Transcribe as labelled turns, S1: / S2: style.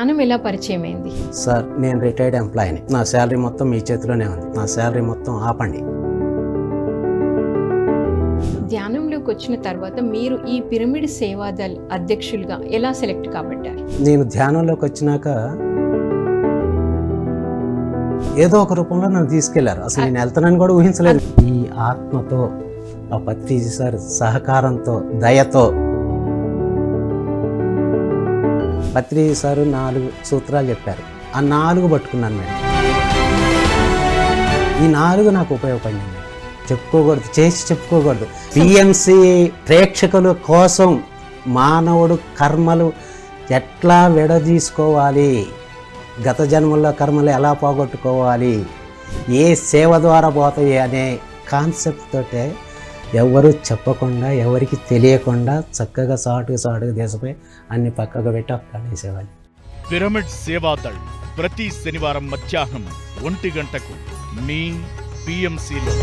S1: ధ్యానం ఎలా పరిచయం అయింది
S2: సార్ నేను రిటైర్డ్ ఎంప్లాయీని. నా శాలరీ మొత్తం మీ చేతిలోనే ఉంది. నా శాలరీ మొత్తం ఆపండి.
S1: ధ్యానంలోకి వచ్చిన తర్వాత మీరు ఈ పిరమిడ్ సేవాదల్ అధ్యక్షులుగా ఎలా సెలెక్ట్ కాబట్టారు?
S2: నేను ధ్యానంలోకి వచ్చినాక ఏదో ఒక రూపంలో నన్ను తీసుకెళ్ళారు. అసలు నేను వెళ్తానని కూడా ఊహించలేదు. ఈ ఆత్మతో ఆ పత్రిజీ సార్ సహకారంతో దయతో పత్రి సారు నాలుగు సూత్రాలు చెప్పారు. ఆ నాలుగు పట్టుకున్నాను మేడం. ఈ నాలుగు నాకు ఉపయోగపడింది చెప్పుకోకూడదు చేసి చెప్పుకోకూడదు. పిఎంసి ప్రేక్షకుల కోసం మానవుడు కర్మలు ఎట్లా విడదీసుకోవాలి? గత జన్మల్లో కర్మలు ఎలా పోగొట్టుకోవాలి? ఏ సేవ ద్వారా పోతాయి అనే కాన్సెప్ట్ తోటే ఎవరు చెప్పకుండా ఎవరికి తెలియకుండా చక్కగా సాటుగా సాటుగా దేశపై అన్ని పక్కకు పెట్టి అక్కడేసేవాళ్ళు
S3: పిరమిడ్ సేవాదళ్ ప్రతి శనివారం మధ్యాహ్నం ఒంటి గంటకు మీ పిఎంసిలో.